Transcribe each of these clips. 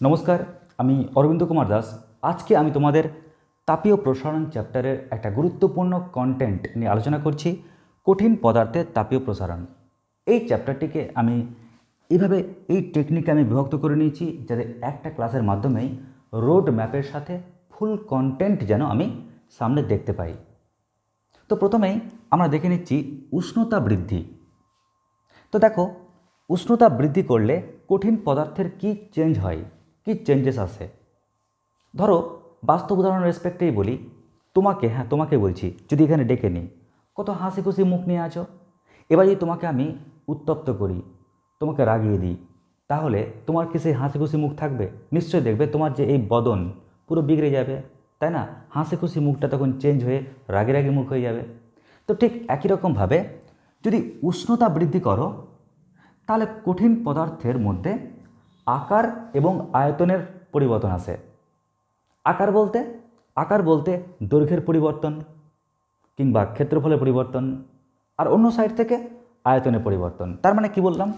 নমস্কার, আমি অরবিন্দ কুমার দাস। আজকে আমি তোমাদের তাপীয় প্রসারণ চ্যাপ্টারের একটা গুরুত্বপূর্ণ কন্টেন্ট নিয়ে আলোচনা করছি, কঠিন পদার্থের তাপীয় প্রসারণ। এই চ্যাপ্টারটিকে আমি এইভাবে এই টেকনিকে আমি বিভক্ত করে নিয়েছি যাতে একটা ক্লাসের মাধ্যমেই রোড ম্যাপের সাথে ফুল কন্টেন্ট যেন আমি সামনে দেখতে পাই। তো প্রথমেই আমরা দেখে নিচ্ছি উষ্ণতা বৃদ্ধি। তো দেখো, উষ্ণতা বৃদ্ধি করলে কঠিন পদার্থের কি চেঞ্জ হয়? কি চেঞ্জেস আসে ধরো, বাস্তব উদাহরণ রেসপেক্টেই বলি, তোমাকে হ্যাঁ তোমাকে বলছি, যদি এখানে ডেকে নিই, কত হাসি খুশি মুখ নিয়ে আছো? এবার যদি তোমাকে আমি উত্তপ্ত করি, তোমাকে রাগিয়ে দিই, তাহলে তোমার কি সেই হাসি খুশি মুখ থাকবে? নিশ্চয়ই দেখবে তোমার যে এই বদন পুরো বিগড়ে যাবে, তাই না? হাসি খুশি মুখটা তখন চেঞ্জ হয়ে রাগে রাগে মুখ হয়ে যাবে। তো ঠিক একই রকমভাবে যদি উষ্ণতা বৃদ্ধি করো, তাহলে কঠিন পদার্থের মধ্যে আকার এবং আয়তনের পরিবর্তন আসে আকার বলতে আকার বলতে দৈর্ঘ্যের পরিবর্তন কিংবা ক্ষেত্রফলের পরিবর্তন আর অন্য সাইড থেকে আয়তনের পরিবর্তন। তার মানে কি বললাম?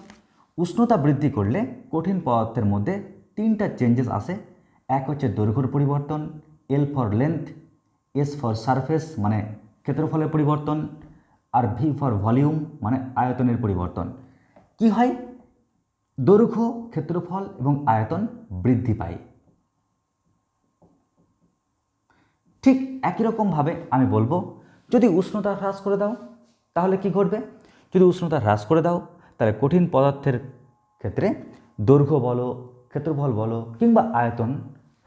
উষ্ণতা বৃদ্ধি করলে কঠিন পদার্থের মধ্যে তিনটা চেঞ্জেস আসে এক হচ্ছে দৈর্ঘ্যর পরিবর্তন L for length S for surface মানে ক্ষেত্রফলের পরিবর্তন আর ভি ফর ভলিউম মানে আয়তনের পরিবর্তন। কি হয়? দৈর্ঘ্য, ক্ষেত্রফল এবং আয়তন বৃদ্ধি পায়। ঠিক একই রকমভাবে আমি বলব, যদি উষ্ণতা হ্রাস করে দাও, তাহলে কি ঘটবে? যদি উষ্ণতা হ্রাস করে দাও, তাহলে কঠিন পদার্থের ক্ষেত্রে দৈর্ঘ্য বলো, ক্ষেত্রফল বলো কিংবা আয়তন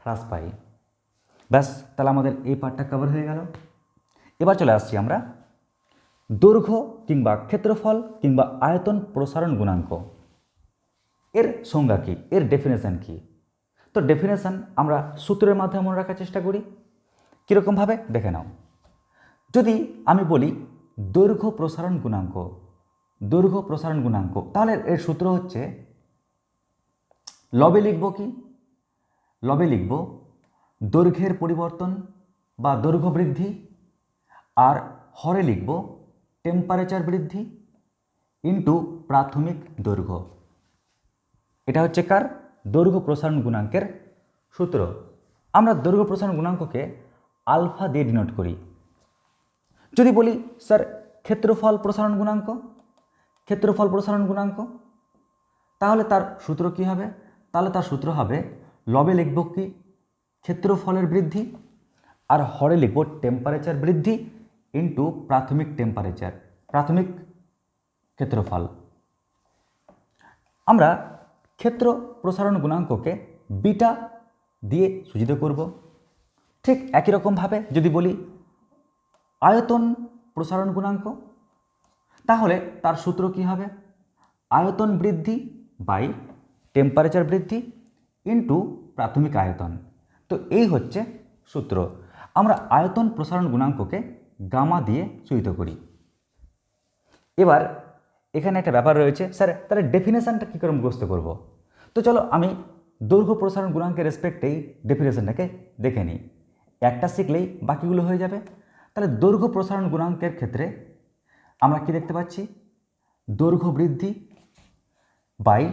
হ্রাস পাই ব্যাস, তাহলে আমাদের এই পার্টটা কভার হয়ে গেল। এবার চলে আসছি আমরা দৈর্ঘ্য কিংবা ক্ষেত্রফল কিংবা আয়তন প্রসারণ গুণাঙ্ক। এর সংজ্ঞা কী? এর ডেফিনেশন কী? তো ডেফিনেশন আমরা সূত্রের মাধ্যমে মনে রাখার চেষ্টা করি। কীরকমভাবে? দেখে নাও। যদি আমি বলি দৈর্ঘ্য প্রসারণ গুণাঙ্ক, দৈর্ঘ্য প্রসারণ গুণাঙ্ক, তাহলে এর সূত্র হচ্ছে, লবে লিখব কি? লবে লিখব দৈর্ঘ্যের পরিবর্তন বা দৈর্ঘ্য বৃদ্ধি, আর হরে লিখব টেম্পারেচার বৃদ্ধি ইন্টু প্রাথমিক দৈর্ঘ্য। এটা হচ্ছে কার? দৈর্ঘ্য প্রসারণ গুণাঙ্কের সূত্র। আমরা দৈর্ঘ্য প্রসারণ গুণাঙ্ককে আলফা দিয়ে ডিনোট করি। যদি বলি, স্যার, ক্ষেত্রফল প্রসারণ গুণাঙ্ক? ক্ষেত্রফল প্রসারণ গুণাঙ্ক? তাহলে তার সূত্র কি হবে? তাহলে তার সূত্র হবে, লবে লিখব কি? ক্ষেত্রফলের বৃদ্ধি আর হরে লিখব টেম্পারেচার বৃদ্ধি ইন্টু প্রাথমিক টেম্পারেচার প্রাথমিক ক্ষেত্রফল। আমরা ক্ষেত্র প্রসারণ গুণাঙ্ককে বিটা দিয়ে সূচিত করব। ঠিক একই রকমভাবে যদি বলি আয়তন প্রসারণ গুণাঙ্ক, তাহলে তার সূত্র কি হবে? আয়তন বৃদ্ধি বাই টেম্পারেচার বৃদ্ধি ইন্টু প্রাথমিক আয়তন। তো এই হচ্ছে সূত্র। আমরা আয়তন প্রসারণ গুণাঙ্ককে গামা দিয়ে সূচিত করি। এবার এখানে একটা ব্যাপার রয়েছে। স্যার, তাহলে ডেফিনেশানটা কী করে মুখস্থ করব? তো চলো আমি দৈর্ঘ্য প্রসারণ গুণাঙ্কের রেসপেক্টেই ডেফিনেশনটাকে দেখে নিই। একটা শিখলেই বাকিগুলো হয়ে যাবে। তাহলে দৈর্ঘ্য প্রসারণ গুণাঙ্কের ক্ষেত্রে আমরা কি দেখতে পাচ্ছি? দৈর্ঘ্য বৃদ্ধি বাই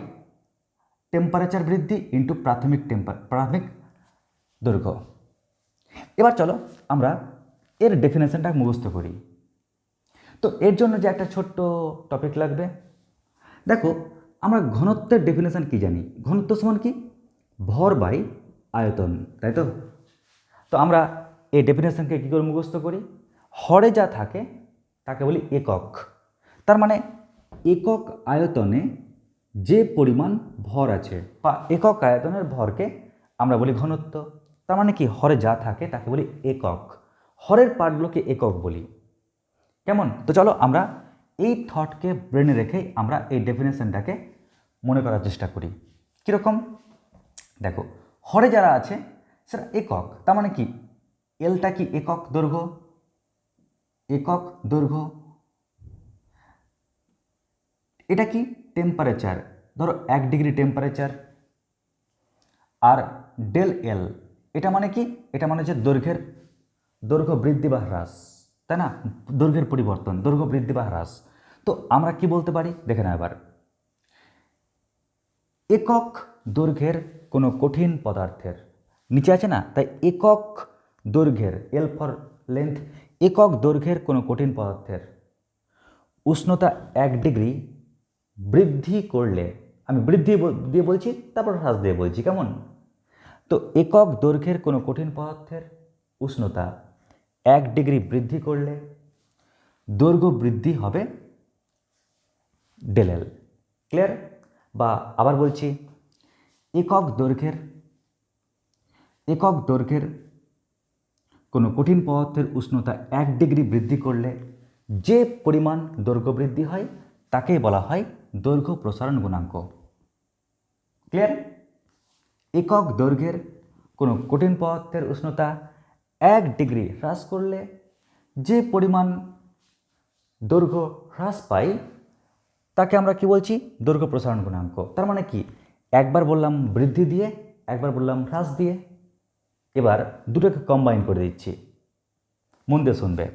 টেম্পারেচার বৃদ্ধি ইন্টু প্রাথমিক টেম্পার প্রাথমিক দৈর্ঘ্য। এবার চলো আমরা এর ডেফিনেশনটা মুখস্থ করি। তো এর জন্য যে একটা ছোট্ট টপিক লাগবে। দেখো আমরা ঘনত্বের ডেফিনেশন কি জানি? ঘনত্ব সমান কি? ভর বাই আয়তন, তাই তো? তো আমরা এই ডেফিনেশনকে কী করে মুখস্থ করি? হরে যা থাকে, তাকে বলি একক। তার মানে একক আয়তনে যে পরিমাণ ভর আছে, বা একক আয়তনের ভরকে আমরা বলি ঘনত্ব। তার মানে কি? হরে যা থাকে, তাকে বলি একক। হরের পার্টগুলোকে একক বলি। কেমন? তো চলো আমরা এই থটকে ব্রেনে রেখেই আমরা এই ডেফিনেশনটাকে মনে করার চেষ্টা করি। কীরকম? দেখো, হরে যারা আছে সেটা একক। তার মানে কি? এলটা কি একক দৈর্ঘ্য? একক দৈর্ঘ্য। এটা কি? টেম্পারেচার ধরো এক ডিগ্রি টেম্পারেচার আর ডেল এল এটা মানে কি? এটা মানে হচ্ছে দৈর্ঘ্যের দৈর্ঘ্য বৃদ্ধি বা হ্রাস। তাই না? দৈর্ঘ্যের পরিবর্তন দৈর্ঘ্য বৃদ্ধি বা হ্রাস। তো আমরা কি বলতে পারি? দেখে না এবার। একক দৈর্ঘ্যের কোনো কঠিন পদার্থের, নিচে আছে না? তাই একক দৈর্ঘ্যের এল ফর লেন্থ একক দৈর্ঘ্যের কোনো কঠিন পদার্থের উষ্ণতা এক ডিগ্রি বৃদ্ধি করলে, আমি বৃদ্ধি দিয়ে বলছি, তারপর হ্রাস দিয়ে বলছি, কেমন? তো একক দৈর্ঘ্যের কোনো কঠিন পদার্থের উষ্ণতা এক ডিগ্রি বৃদ্ধি করলে দৈর্ঘ্য বৃদ্ধি হবে ডেলেল ক্লিয়ার? বা আবার বলছি, একক দৈর্ঘ্যের একক দৈর্ঘ্যের কোনো কঠিন পদার্থের উষ্ণতা এক ডিগ্রি বৃদ্ধি করলে যে পরিমাণ দৈর্ঘ্য বৃদ্ধি হয়, তাকেই বলা হয় দৈর্ঘ্য প্রসারণ গুণাঙ্ক। ক্লিয়ার? একক দৈর্ঘ্যের কোনো কঠিন পদার্থের উষ্ণতা এক ডিগ্রি হ্রাস করলে যে পরিমাণ দৈর্ঘ্য হ্রাস পাই, তাকে আমরা কি বলছি? দৈর্ঘ্য প্রসারণ গুণাঙ্ক। তার মানে কি? একবার বললাম বৃদ্ধি দিয়ে, একবার বললাম হ্রাস দিয়ে। এবার দুটোকে কম্বাইন করে দিচ্ছি। মন দিয়ে শুনবে।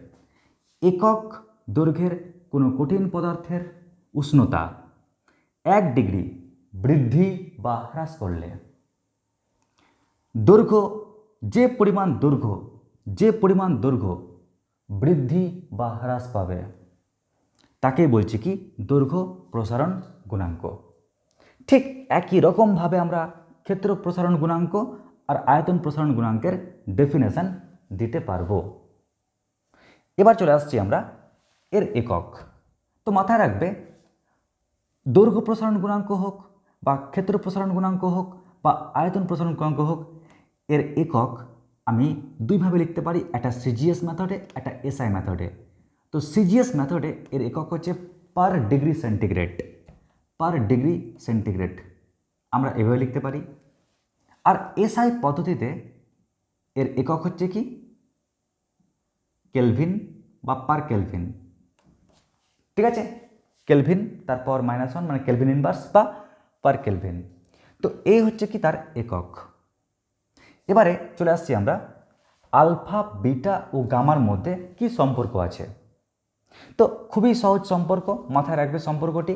একক দৈর্ঘ্যের কোনো কঠিন পদার্থের উষ্ণতা এক ডিগ্রি বৃদ্ধি বা হ্রাস করলে দৈর্ঘ্য, যে পরিমাণ দৈর্ঘ্য যে পরিমাণ দৈর্ঘ্য বৃদ্ধি বা হ্রাস পাবে, তাকে বলছি কি দৈর্ঘ্য প্রসারণ গুণাঙ্ক। ঠিক একই রকমভাবে আমরা ক্ষেত্র প্রসারণ গুণাঙ্ক আর আয়তন প্রসারণ গুণাঙ্কের ডেফিনেশন দিতে পারব। এবার চলে আসছি আমরা এর একক। তো মাথায় রাখবে, দৈর্ঘ্য প্রসারণ গুণাঙ্ক হোক বা ক্ষেত্র প্রসারণ গুণাঙ্ক হোক বা আয়তন প্রসারণ গুণাঙ্ক হোক, এর একক আমি দুইভাবে লিখতে পারি, একটা সিজিএস মেথডে একটা এসআই মেথডে তো সিজিএস মেথডে এর একক হচ্ছে per degree centigrade per degree centigrade আমরা এভাবে লিখতে পারি। আর এসআই পদ্ধতিতে এর একক হচ্ছে কি? কেলভিন বা পার কেলভিন ঠিক আছে? কেলভিন তারপর মাইনাস ওয়ান মানে কেলভিন ইনভার্স বা পার কেলভিন তো এই হচ্ছে কি তার একক। এবারে চলে আসছি আমরা আলফা, বিটা ও গামার মধ্যে কি সম্পর্ক আছে? তো খুবই সহজ সম্পর্ক, মাথায় রাখবে সম্পর্কটি।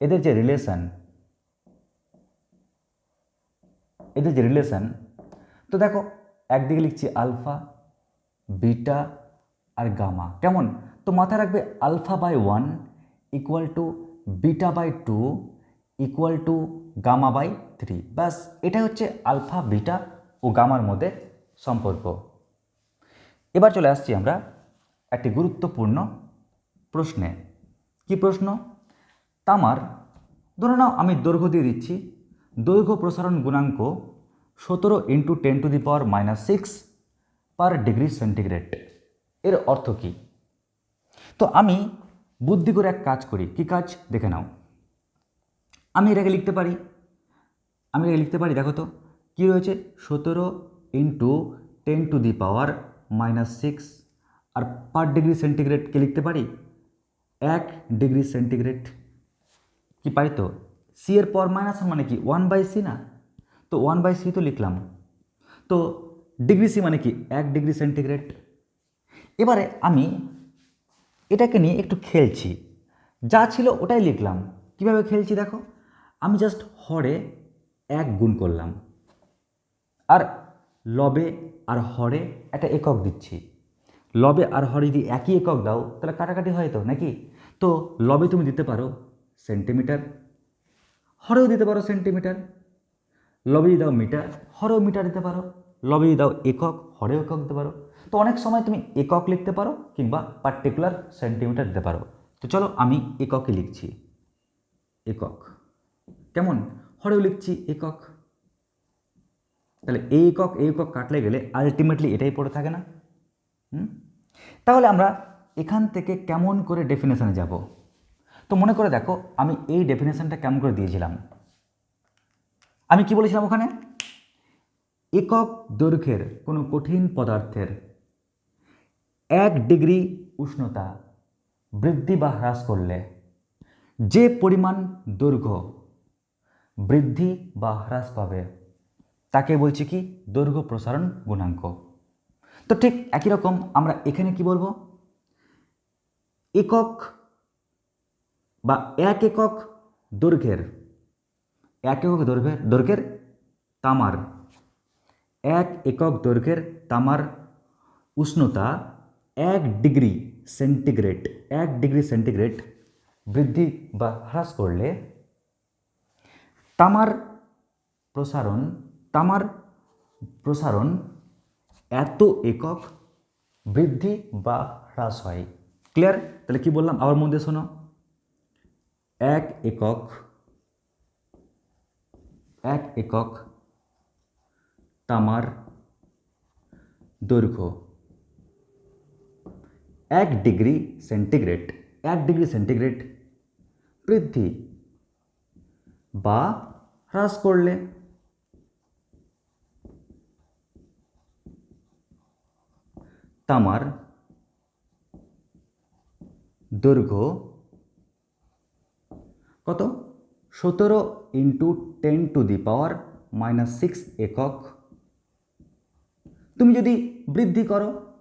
এদের যে রিলেশন এদের যে রিলেশন তো দেখো, একদিকে লিখছি আলফা, বিটা আর গামা। কেমন? তো মাথায় রাখবে alpha by one equal to beta by two equal to gamma by three ব্যাস এটা হচ্ছে আলফা, বিটা ও গামার মধ্যে সম্পর্ক। এবার চলে আসছি আমরা একটি গুরুত্বপূর্ণ প্রশ্নে। কি প্রশ্ন? তামার, ধরে নাও আমি দৈর্ঘ্য দিয়ে দিচ্ছি। দৈর্ঘ্য প্রসারণ গুণাঙ্ক সতেরো into ten to the power minus six per degree centigrade এর অর্থ কী? তো আমি বুদ্ধি করে এক কাজ করি। কি কাজ? দেখে নাও। আমি এটাকে লিখতে পারি। আমি এটাকে লিখতে পারি, দেখো তো। কী রয়েছে? সতেরো into ten to the power minus six R per degree সেন্টিগ্রেডকে লিখতে পারি? এক ডিগ্রি সেন্টিগ্রেড কি পারি তো? সি এর পর মাইনাস মানে কি? ওয়ান বাই সি না? তো ওয়ান বাই সি তো লিখলাম। তো ডিগ্রি সি মানে কি? এক ডিগ্রি সেন্টিগ্রেড এবারে আমি এটাকে নিয়ে একটু খেলছি। যা ছিল ওটাই লিখলাম। কীভাবে খেলছি দেখো? আমি জাস্ট হরে এক গুণ করলাম। আর লবে আর হরে একটা একক দিচ্ছি। লবে আর হরে যদি একই একক দাও, তাহলে কাটাকাটি হয় তো, নাকি? তো লবে তুমি দিতে পারো সেন্টিমিটার, হরেও দিতে পারো সেন্টিমিটার। লবে যদি দাও মিটার, হরেও মিটার দিতে পারো। লবে যদি দাও একক, হরেও একক দিতে পারো। তো অনেক সময় তুমি একক লিখতে পারো কিংবা পার্টিকুলার সেন্টিমিটার দিতে পারো। তো চলো আমি এককে লিখছি। একক। কেমন? হরেও লিখছি একক। তাহলে এই একক এই একক কাটলে গেলে আলটিমেটলি এটাই পড়ে থাকে না? তাহলে আমরা এখান থেকে কেমন করে ডেফিনেশনে যাব? তো মনে করে দেখো, আমি এই ডেফিনেশনটা কেমন করে দিয়েছিলাম? আমি কি বলেছিলাম ওখানে? একক দৈর্ঘ্যের কোনো কঠিন পদার্থের এক ডিগ্রি উষ্ণতা বৃদ্ধি বা হ্রাস করলে যে পরিমাণ দৈর্ঘ্য বৃদ্ধি বা হ্রাস পাবে তাকে বলছি কি, দৈর্ঘ্য প্রসারণ গুণাঙ্ক। তো ঠিক একই রকম আমরা এখানে কি বলব? একক বা এক একক দৈর্ঘ্যের, এক একক দৈর্ঘ্যের দৈর্ঘ্যের তামার, এক একক দৈর্ঘ্যের তামার উষ্ণতা এক ডিগ্রি সেন্টিগ্রেড, এক ডিগ্রি সেন্টিগ্রেড বৃদ্ধি বা হ্রাস করলে তামার প্রসারণ তামার প্রসারণ এত একক বৃদ্ধি বা হ্রাস হয়। ক্লিয়ার তাহলে কি বললাম? আবার মধ্যে শোনো। এক একক এক একক তামার দৈর্ঘ্য এক ডিগ্রি সেন্টিগ্রেড, এক ডিগ্রি সেন্টিগ্রেড বৃদ্ধি বা হ্রাস করলে তামার দৈর্ঘ্য কত? সতেরো into ten to the power minus six একক। তুমি যদি বৃদ্ধি করো,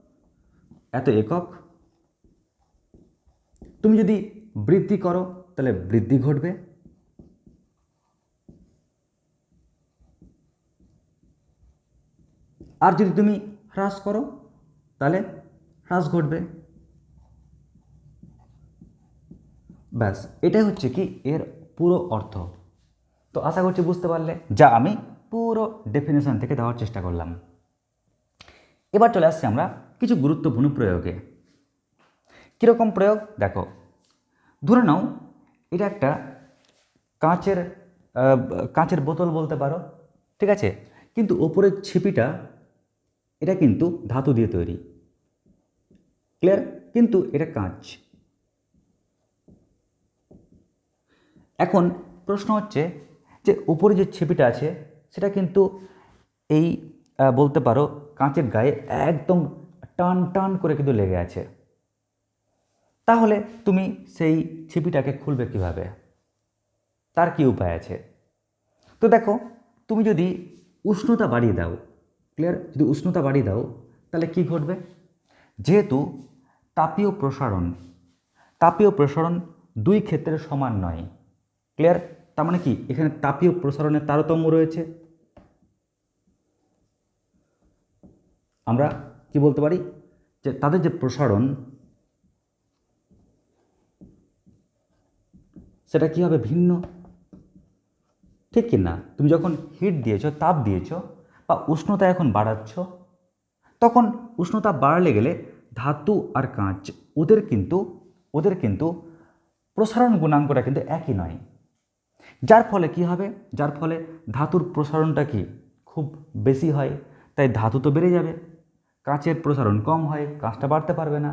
এত একক। তুমি যদি বৃদ্ধি করো, তাহলে বৃদ্ধি ঘটবে। আর যদি তুমি হ্রাস করো তাহলে হ্রাস ঘটবে। ব্যাস, এটাই হচ্ছে কি এর পুরো অর্থ। তো আশা করছি বুঝতে পারলে, যা আমি পুরো ডেফিনেশন থেকে দেওয়ার চেষ্টা করলাম। এবার চলে আসছি আমরা কিছু গুরুত্বপূর্ণ প্রয়োগে। কীরকম প্রয়োগ? দেখো, ধরে নাও, এটা একটা কাঁচের কাঁচের বোতল বলতে পারো, ঠিক আছে? কিন্তু ওপরের ছিপিটা এটা কিন্তু ধাতু দিয়ে তৈরি। ক্লিয়ার কিন্তু এটা কাঁচ। এখন প্রশ্ন হচ্ছে যে উপরে যে ছিপিটা আছে, সেটা কিন্তু এই বলতে পারো কাঁচের গায়ে একদম টান টান করে কিন্তু লেগে আছে। তাহলে তুমি সেই ছিপিটাকে খুলবে কীভাবে? তার কি উপায় আছে? তো দেখো, তুমি যদি উষ্ণতা বাড়িয়ে দাও ক্লিয়ার যদি উষ্ণতা বাড়িয়ে দাও, তাহলে কি ঘটবে? যেহেতু তাপীয় প্রসারণ তাপীয় প্রসারণ দুই ক্ষেত্রে সমান নয়। ক্লিয়ার তার মানে কি? এখানে তাপীয় প্রসারণের তারতম্য রয়েছে। আমরা কি বলতে পারি? যে তাদের যে প্রসারণ, সেটা কী হবে ভিন্ন? ঠিক কি না? তুমি যখন হিট দিয়েছ, তাপ দিয়েছ বা উষ্ণতা এখন বাড়াচ্ছ? তখন উষ্ণতা বাড়ালে গেলে ধাতু আর কাঁচ, ওদের কিন্তু ওদের কিন্তু প্রসারণ গুণাঙ্কটা কিন্তু একই নয়। যার ফলে কি হবে? যার ফলে ধাতুর প্রসারণটা কি খুব বেশি হয়, তাই ধাতু তো বেড়ে যাবে। কাঁচের প্রসারণ কম হয়, কাঁচটা বাড়তে পারবে না।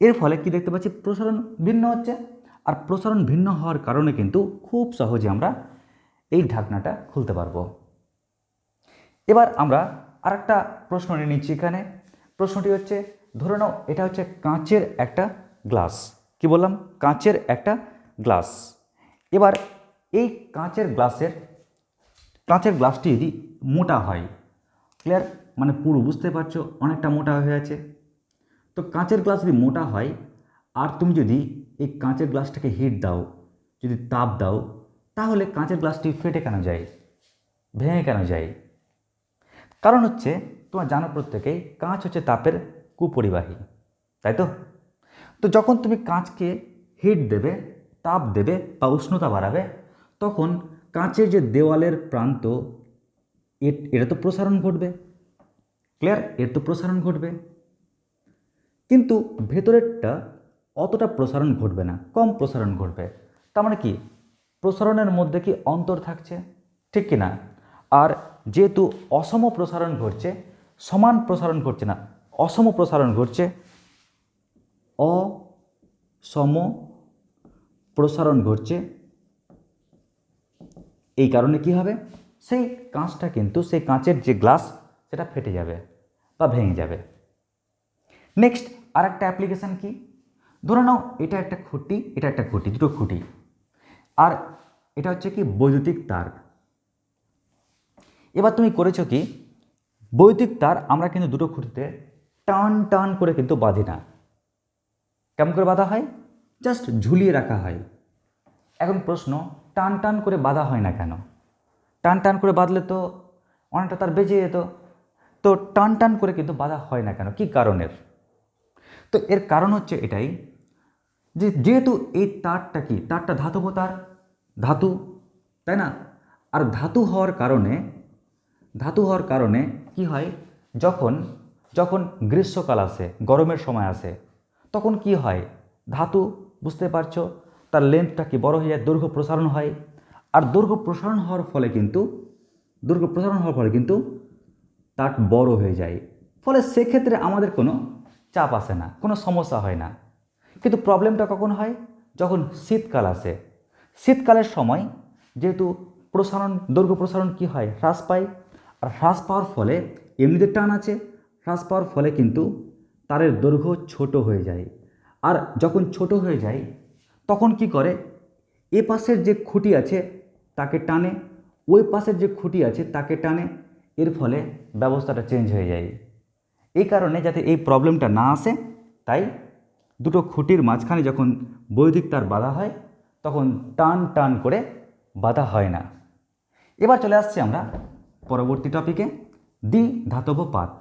এর ফলে কি দেখতে পাচ্ছি? প্রসারণ ভিন্ন হচ্ছে। আর প্রসারণ ভিন্ন হওয়ার কারণে কিন্তু খুব সহজে আমরা এই ঢাকনাটা খুলতে পারব। এবার আমরা আরেকটা প্রশ্ন নিয়ে নিচ্ছি এখানে। প্রশ্নটি হচ্ছে, ধরে নাও এটা হচ্ছে কাঁচের একটা গ্লাস। কি বললাম? কাঁচের একটা গ্লাস। এবার এই কাঁচের গ্লাসের, কাঁচের গ্লাসটি যদি মোটা হয় ক্লিয়ার মানে পুরো বুঝতে পারছ, অনেকটা মোটা হয়ে আছে। তো কাঁচের গ্লাস যদি মোটা হয়, আর তুমি যদি এই কাঁচের গ্লাসটাকে হিট দাও, যদি তাপ দাও, তাহলে কাঁচের গ্লাসটি ফেটে কেন যায়? ভেঙে কেন যায়? কারণ হচ্ছে, তোমার জানো প্রত্যেকেই, কাঁচ হচ্ছে তাপের কুপরিবাহী, তাই তো? তো যখন তুমি কাঁচকে হিট দেবে, তাপ দেবে বা উষ্ণতা বাড়াবে, তখন কাঁচের যে দেওয়ালের প্রান্ত এটা তো প্রসারণ ঘটবে ক্লিয়ার এর তো প্রসারণ ঘটবে। কিন্তু ভেতরেরটা অতটা প্রসারণ ঘটবে না, কম প্রসারণ ঘটবে। তার মানে কি? প্রসারণের মধ্যে কি অন্তর থাকছে? ঠিক কি না আর যেহেতু অসম প্রসারণ ঘটছে, সমান প্রসারণ ঘটছে না, অসম প্রসারণ ঘটছে অসম প্রসারণ ঘটছে, এই কারণে কি হবে? সেই কাঁচটা কিন্তু, সেই কাঁচের যে গ্লাস, সেটা ফেটে যাবে বা ভেঙে যাবে। নেক্সট আর একটা অ্যাপ্লিকেশান কি? ধরে নাও, এটা একটা খুঁটি, এটা একটা খুঁটি, দুটো খুঁটি। আর এটা হচ্ছে কি? বৈদ্যুতিক তার। এবার তুমি করেছ কি? বৈদিক তার আমরা কিন্তু দুটো খুঁটিতে টান টান করে কিন্তু বাঁধি না। কেমন করে বাঁধা হয়? জাস্ট ঝুলিয়ে রাখা হয়। এখন প্রশ্ন, টান টান করে বাঁধা হয় না কেন? টান টান করে বাঁধলে তো অনেকটা তার বেঁচে যেত। তো টান টান করে কিন্তু বাঁধা হয় না কেন? কী কারণের? তো এর কারণ হচ্ছে এটাই যে যেহেতু এই তারটা কি? তারটা ধাতব তার, ধাতু, তাই না? আর ধাতু হওয়ার কারণে ধাতু হওয়ার কারণে কি হয়? যখন যখন গ্রীষ্মকাল আসে, গরমের সময় আসে, তখন কি হয়? ধাতু, বুঝতে পারছ? তার লেন্থটা কি বড় হয়ে যায়? দৈর্ঘ্য প্রসারণ হয়। আর দৈর্ঘ্য প্রসারণ হওয়ার ফলে কিন্তু, দৈর্ঘ্য প্রসারণ হওয়ার ফলে কিন্তু তার বড় হয়ে যায়। ফলে সেক্ষেত্রে আমাদের কোনো চাপ আসে না, কোনো সমস্যা হয় না। কিন্তু প্রবলেমটা কখন হয়? যখন শীতকাল আসে। শীতকালের সময় যেহেতু প্রসারণ, দৈর্ঘ্য প্রসারণ কি হয়? হ্রাস পায়। আর হ্রাস পাওয়ার ফলে এমনিতে টান আছে, হ্রাস পাওয়ার ফলে কিন্তু তারের দৈর্ঘ্য ছোট হয়ে যায়। আর যখন ছোট হয়ে যায়, তখন কি করে? এ পাশের যে খুঁটি আছে, তাকে টানে। ওই পাশের যে খুঁটি আছে, তাকে টানে। এর ফলে ব্যবস্থাটা চেঞ্জ হয়ে যায়। এই কারণে যাতে এই প্রবলেমটা না আসে, তাই দুটো খুঁটির মাঝখানে যখন বৈদিক তার বাধা হয়, তখন টান টান করে বাধা হয় না। এবার চলে আসছি আমরা পরবর্তী টপিকে দ্বি ধাতব পাত।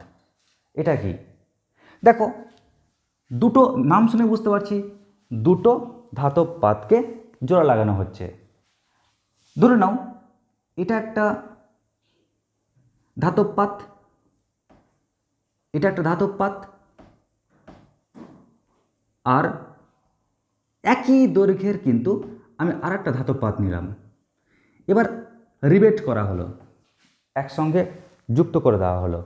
এটা কি? দেখো, দুটো নাম শুনে বুঝতে পারছি, দুটো ধাতব পাতকে জোড়া লাগানো হচ্ছে। ধরে নাও, এটা একটা ধাতব পাত, এটা একটা ধাতব পাত, আর একই দৈর্ঘ্যের কিন্তু আমি আর একটা ধাতব পাত নিলাম। এবার রিবেট করা হলো। একসঙ্গে যুক্ত করে দেওয়া হলো।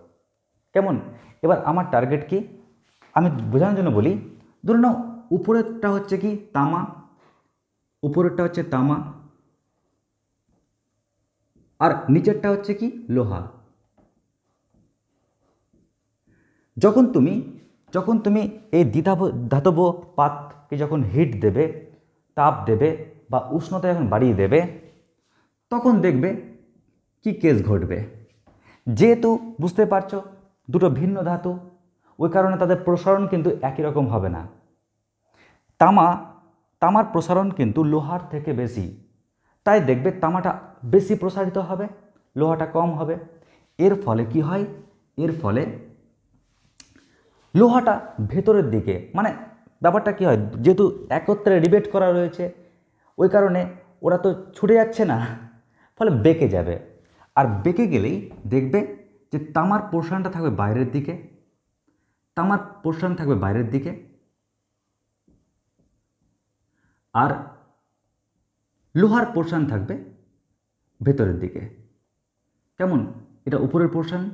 কেমন? এবার আমার টার্গেট কি? আমি বোঝানোর জন্য বলি, ধরে নাও উপরেরটা হচ্ছে কি? তামা। উপরেরটা হচ্ছে তামা। আর নিচেরটা হচ্ছে কি? লোহা। যখন তুমি যখন তুমি এই দ্বিধাব, ধাতব পাতকে যখন হিট দেবে, তাপ দেবে বা উষ্ণতা যখন বাড়িয়ে দেবে, তখন দেখবে কি কেস ঘটবে? যেহেতু বুঝতে পারছ, দুটো ভিন্ন ধাতু, ওই কারণে তাদের প্রসারণ কিন্তু একই রকম হবে না। তামা, তামার প্রসারণ কিন্তু লোহার থেকে বেশি। তাই দেখবে তামাটা বেশি প্রসারিত হবে, লোহাটা কম হবে। এর ফলে কি হয়? এর ফলে লোহাটা ভেতরের দিকে মানে ব্যাপারটা কী হয়? যেহেতু একত্রে রিবেট করা রয়েছে, ওই কারণে ওরা তো ছুটে যাচ্ছে না, ফলে বেঁকে যাবে। আর বেঁকে গেলেই দেখবে যে তামার পোর্শনটা থাকবে বাইরের দিকে, তামার পোর্শন থাকবে বাইরের দিকে। আর লোহার পোর্শন থাকবে ভেতরের দিকে। কেমন? এটা উপরের পোর্শন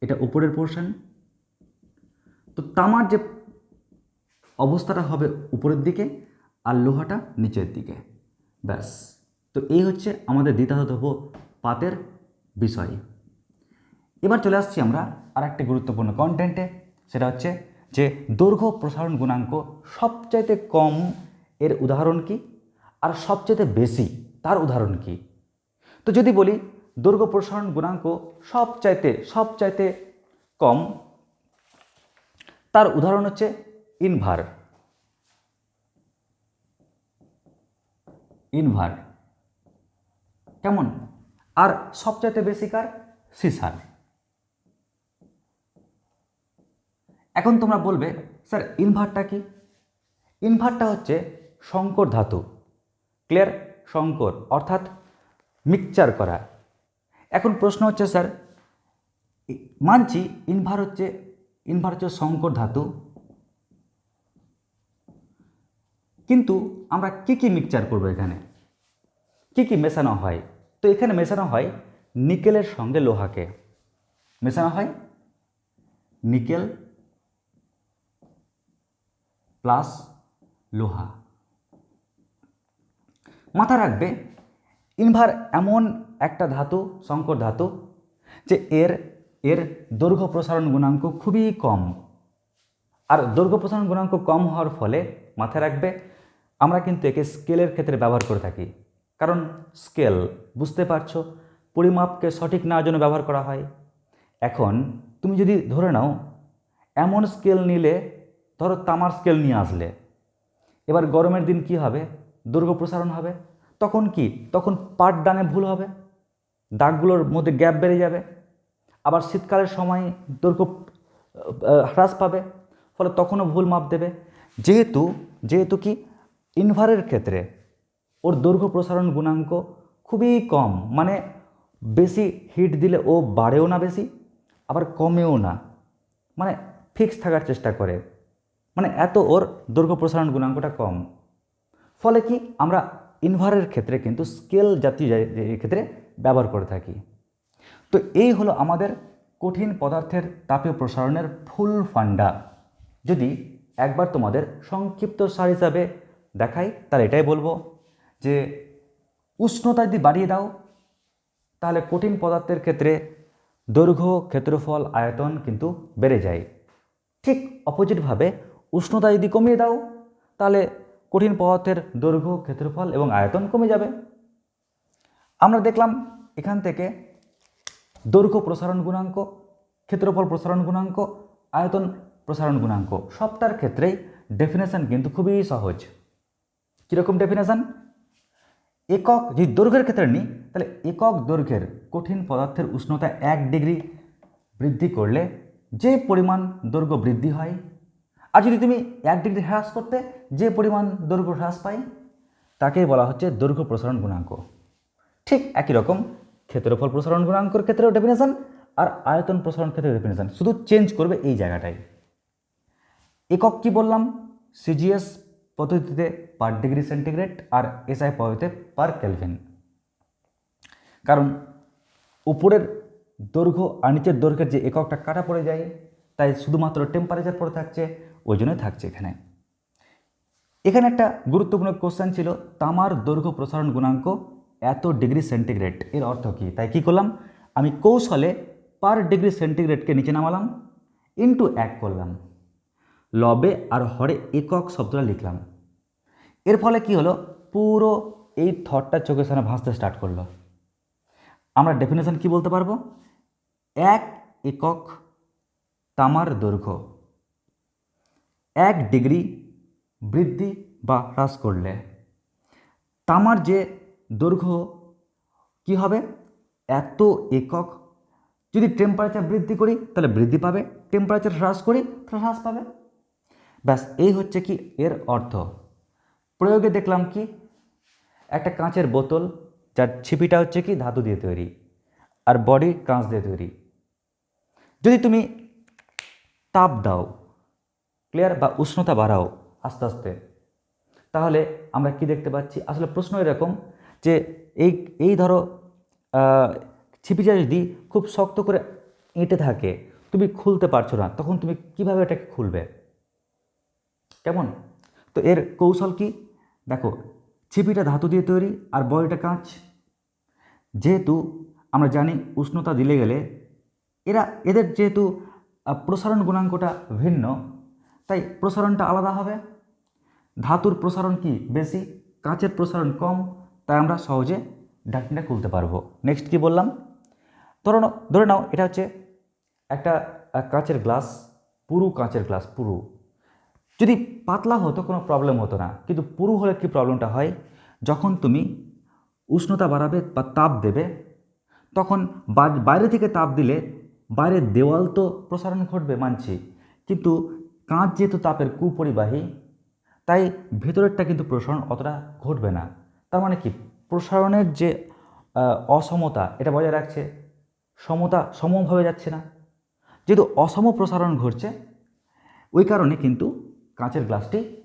এটা উপরের পোর্শন তো তামার যে অবস্থাটা হবে উপরের দিকে আর লোহাটা নিচের দিকে। ব্যাস। তো এই হচ্ছে আমাদের দ্বিতাধব পাতের বিষয়। এবার চলে আসছি আমরা আর একটা গুরুত্বপূর্ণ কন্টেন্টে সেটা হচ্ছে যে দৈর্ঘ্য প্রসারণ গুণাঙ্ক সবচাইতে কম এর উদাহরণ কি? আর সবচাইতে বেশি তার উদাহরণ কি? তো যদি বলি দৈর্ঘ্য প্রসারণ গুণাঙ্ক সবচাইতে সবচাইতে কম, তার উদাহরণ হচ্ছে ইনভার ইনভার কেমন? আর সবচাইতে বেশি কার? সিসার। এখন তোমরা বলবে, স্যার ইনভারটা কি? ইনভারটা হচ্ছে শঙ্কর ধাতু। ক্লিয়ার? শঙ্কর, অর্থাৎ মিক্সচার করা। এখন প্রশ্ন হচ্ছে, স্যার মানছি ইনভার হচ্ছে ইনভার হচ্ছে শঙ্কর ধাতু। কিন্তু আমরা কি কি মিক্সচার করব এখানে? কি কি মেশানো হয়? তো এখানে মেশানো হয় নিকেলের সঙ্গে লোহাকে। মেশানো হয় নিকেল প্লাস লোহা। মাথা রাখবে, ইনভার এমন একটা ধাতু সংকর ধাতু, যে এর এর দৈর্ঘ্য প্রসারণ গুণাঙ্ক খুবই কম। আর দৈর্ঘ্য প্রসারণ গুণাঙ্ক কম হওয়ার ফলে মাথায় রাখবে, আমরা কিন্তু একে স্কেলের ক্ষেত্রে ব্যবহার করে থাকি। কারণ স্কেল বুঝতে পারছ পরিমাপকে সঠিক নেওয়ার জন্য ব্যবহার করা হয়। এখন তুমি যদি ধরে নাও এমন স্কেল নিলে ধরো তামার স্কেল নিয়ে আসলে এবার গরমের দিন কি হবে? দৈর্ঘ্য প্রসারণ হবে। তখন কি? তখন পাট ডানে ভুল হবে দাগগুলোর মধ্যে গ্যাপ বেড়ে যাবে আবার শীতকালের সময় আহ, হ্রাস পাবে ফলে তখনও ভুল মাপ দেবে। যেহেতু যেহেতু কি? ইনভারের ক্ষেত্রে ওর দৈর্ঘ্য প্রসারণ গুণাঙ্ক খুবই কম। মানে বেশি হিট দিলে ও বাড়েও না বেশি, আবার কমেও না। মানে ফিক্স থাকার চেষ্টা করে। মানে এত ওর দৈর্ঘ্য প্রসারণ গুণাঙ্কটা কম। ফলে কি আমরা ইনভারের ক্ষেত্রে কিন্তু স্কেল জাতীয় ক্ষেত্রে ব্যবহার করে থাকি। তো এই হলো আমাদের কঠিন পদার্থের তাপীয় প্রসারণের ফুল ফান্ডা যদি একবার তোমাদের সংক্ষিপ্ত সার হিসাবে দেখাই, তাহলে এটাই বলব। যে উষ্ণতা যদি বাড়িয়ে দাও, তাহলে কঠিন পদার্থের ক্ষেত্রে দৈর্ঘ্য, ক্ষেত্রফল, আয়তন কিন্তু বেড়ে যায়। ঠিক অপোজিটভাবে উষ্ণতা যদি কমিয়ে দাও, তাহলে কঠিন পদার্থের দৈর্ঘ্য, ক্ষেত্রফল এবং আয়তন কমে যাবে। আমরা দেখলাম এখান থেকে দৈর্ঘ্য প্রসারণ গুণাঙ্ক, ক্ষেত্রফল প্রসারণ গুণাঙ্ক, আয়তন প্রসারণ গুণাঙ্ক সবটার ক্ষেত্রেই ডেফিনেশন কিন্তু খুবই সহজ। কীরকম ডেফিনেশন একক যদি দৈর্ঘ্যের ক্ষেত্রে নিই তাহলে একক দৈর্ঘ্যের কঠিন পদার্থের উষ্ণতা এক ডিগ্রি বৃদ্ধি করলে যে পরিমাণ দৈর্ঘ্য বৃদ্ধি হয়, আর যদি তুমি এক ডিগ্রি হ্রাস করতে যে পরিমাণ দৈর্ঘ্য হ্রাস পাই তাকেই বলা হচ্ছে দৈর্ঘ্য প্রসারণ গুণাঙ্ক। ঠিক একই রকম ক্ষেত্রফল প্রসারণ গুণাঙ্কর ক্ষেত্রেও ডেফিনেশন আর আয়তন প্রসারণ ক্ষেত্রে ডেফিনেশন শুধু চেঞ্জ করবে এই জায়গাটাই। একক কি বললাম? সিজিএস পদ্ধতিতে পার ডিগ্রি সেন্টিগ্রেড আর এসআই পদ্ধতিতে পার কেলভিন কারণ উপরের দৈর্ঘ্য আর নিচের দৈর্ঘ্যের যে এককটা কাটা পড়ে যায়, তাই শুধুমাত্র টেম্পারেচার পড়ে থাকছে ওই জন্যই থাকছে এখানে। এখানে একটা গুরুত্বপূর্ণ কোশ্চেন ছিল, তামার দৈর্ঘ্য প্রসারণ গুণাঙ্ক এত ডিগ্রি সেন্টিগ্রেড এর অর্থ কী? তাই কি করলাম? আমি কৌশলে পার ডিগ্রি সেন্টিগ্রেডকে নিচে নামালাম ইন্টু এক করলাম। লবে আর হরে একক শব্দটা লিখলাম। এর ফলে কি হলো? পুরো এই থটটা চোখের সামনে ভাসতে স্টার্ট করল। আমরা ডেফিনেশন কি বলতে পারব? এক একক তামার দৈর্ঘ্য। এক ডিগ্রি বৃদ্ধি বা হ্রাস করলে। তামার যে দৈর্ঘ্য, কি হবে? এত একক। যদি টেম্পারেচার বৃদ্ধি করি, তাহলে বৃদ্ধি পাবে। টেম্পারেচার হ্রাস করি, তাহলে হ্রাস পাবে। ব্যাস, এই হচ্ছে কি এর অর্থ। প্রয়োগে দেখলাম কি, একটা কাঁচের বোতল, যার ছিপিটা হচ্ছে কি ধাতু দিয়ে তৈরি, আর বডি কাঁচ দিয়ে তৈরি। যদি তুমি তাপ দাও, ক্লিয়ার বা উষ্ণতা বাড়াও আস্তে আস্তে, তাহলে আমরা কি দেখতে পাচ্ছি? আসলে প্রশ্ন এরকম যে এই এই ধরো ছিপিটা যদি খুব শক্ত করে এঁটে থাকে, তুমি খুলতে পারছ না, তখন তুমি কীভাবে এটাকে খুলবে? কেমন? তো এর কৌশল কি? দেখো, ছিপিটা ধাতু দিয়ে তৈরি আর বডিটা কাঁচ। যেহেতু আমরা জানি উষ্ণতা দিলে গেলে এরা, এদের যেহেতু প্রসারণ গুণাঙ্কটা ভিন্ন, তাই প্রসারণটা আলাদা হবে। ধাতুর প্রসারণ কি বেশি, কাঁচের প্রসারণ কম, তাই আমরা সহজে ঢাকনিটা খুলতে পারব। নেক্সট কি বললাম? ধরো ধরে নাও, এটা হচ্ছে একটা কাঁচের গ্লাস, পুরু কাঁচের গ্লাস, পুরু। যদি পাতলা হতো, কোনো প্রবলেম হতো না। কিন্তু পুরু হলে কি প্রবলেমটা হয়? যখন তুমি উষ্ণতা বাড়াবে বা তাপ দেবে, তখন বাইরে থেকে তাপ দিলে বাইরের দেওয়াল তো প্রসারণ ঘটবে, মানছি। কিন্তু কাঁচ যেহেতু তাপের কুপরিবাহী, তাই ভেতরেরটা কিন্তু প্রসারণ অতটা ঘটবে না। তার মানে কি? প্রসারণের যে অসমতা, এটা বজায় রাখছে। সমতা সমভাবে যাচ্ছে না। যেহেতু অসম প্রসারণ ঘটছে, ওই কারণে কিন্তু কাঁচের গ্লাসটি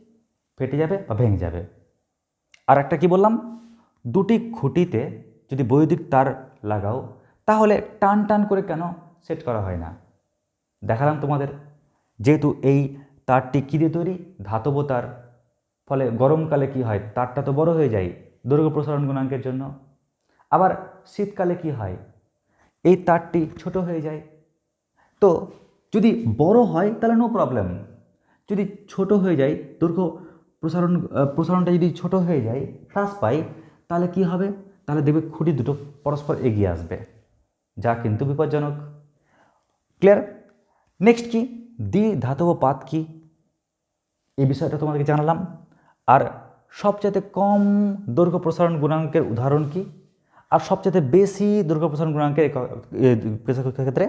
ফেটে যাবে বা ভেঙে যাবে। আর একটা কি বললাম? দুটি খুঁটিতে যদি বৈদ্যুতিক তার লাগাও, তাহলে টান টান করে কেন সেট করা হয় না? দেখালাম তোমাদের। যেহেতু এই তারটি কী দিয়ে তৈরি? ধাতব তার। ফলে গরমকালে কি হয়? তারটা তো বড় হয়ে যায় দৈর্ঘ্য প্রসারণ গুণাঙ্কের জন্য। আবার শীতকালে কি হয়? এই তারটি ছোট হয়ে যায়। তো যদি বড় হয়, তাহলে নো প্রবলেম যদি ছোট হয়ে যায়, দৈর্ঘ্য প্রসারণ প্রসারণটা যদি ছোট হয়ে যায়, হ্রাস পায়, তাহলে কি হবে? তাহলে দেখবে খুঁটি দুটো পরস্পর এগিয়ে আসবে। যা কিন্তু বিপজ্জনক। ক্লিয়ার নেক্সট কি? দ্বি ধাতব পাত কি? এই বিষয়টা তোমাদেরকে জানালাম। আর সবচেয়ে কম দৈর্ঘ্য প্রসারণ গুণাঙ্কের উদাহরণ কি? আর সবচেয়ে বেশি দৈর্ঘ্য প্রসারণ গুণাঙ্কের ক্ষেত্রে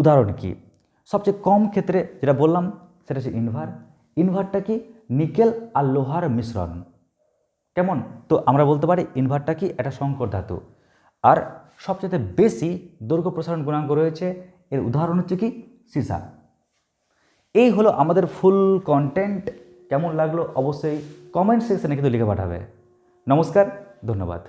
উদাহরণ কি? সবচেয়ে কম ক্ষেত্রে যেটা বললাম সেটা হচ্ছে ইনভার ইনভারটা কি? নিকেল আর লোহার মিশ্রণ। কেমন? তো আমরা বলতে পারি ইনভার্টটা কি? এটা সংকর ধাতু। আর সবচেয়ে বেশি দৈর্ঘ্য প্রসারণ গুণাঙ্ক রয়েছে, এর উদাহরণ হচ্ছে কি? সীসা। এই হলো আমাদের ফুল কন্টেন্ট কেমন লাগল? অবশ্যই কমেন্ট সেকশনে কিন্তু লিখে পাঠাবে। নমস্কার, ধন্যবাদ।